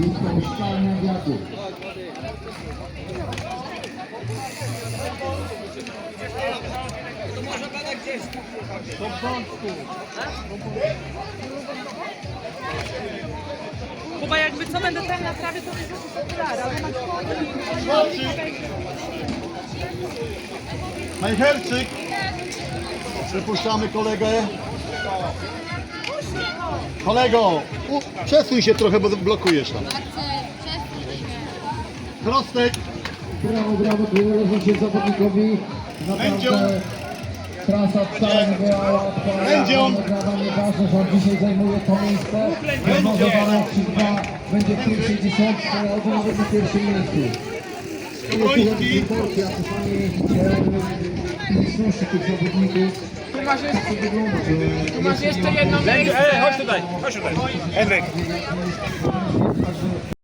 wypuszczalnia wiatru. Kuba, jakby co będę tam na trawie, to będzie okulary, ale na Majcherczyk! Przepuszczamy kolegę. Kolego, u, przesuń się trochę, bo blokujesz tam. Prostek, Brawo, brawo, trenerowi się zawodnikowi. Będzie Naprawdę trasa wcale nie była łatwa. Będzie on. Nieważne, że on dzisiaj zajmuje to miejsce. Warowczyk 2 będzie w pierwszej dziesiątce, albo nawet na pierwszym miejscu. Obroński. Wielki, a czasami liczności tych zawodników. Tu masz jeszcze, tu masz jeszcze jedno miejsce. Chodź tutaj, chodź tutaj. Henryk.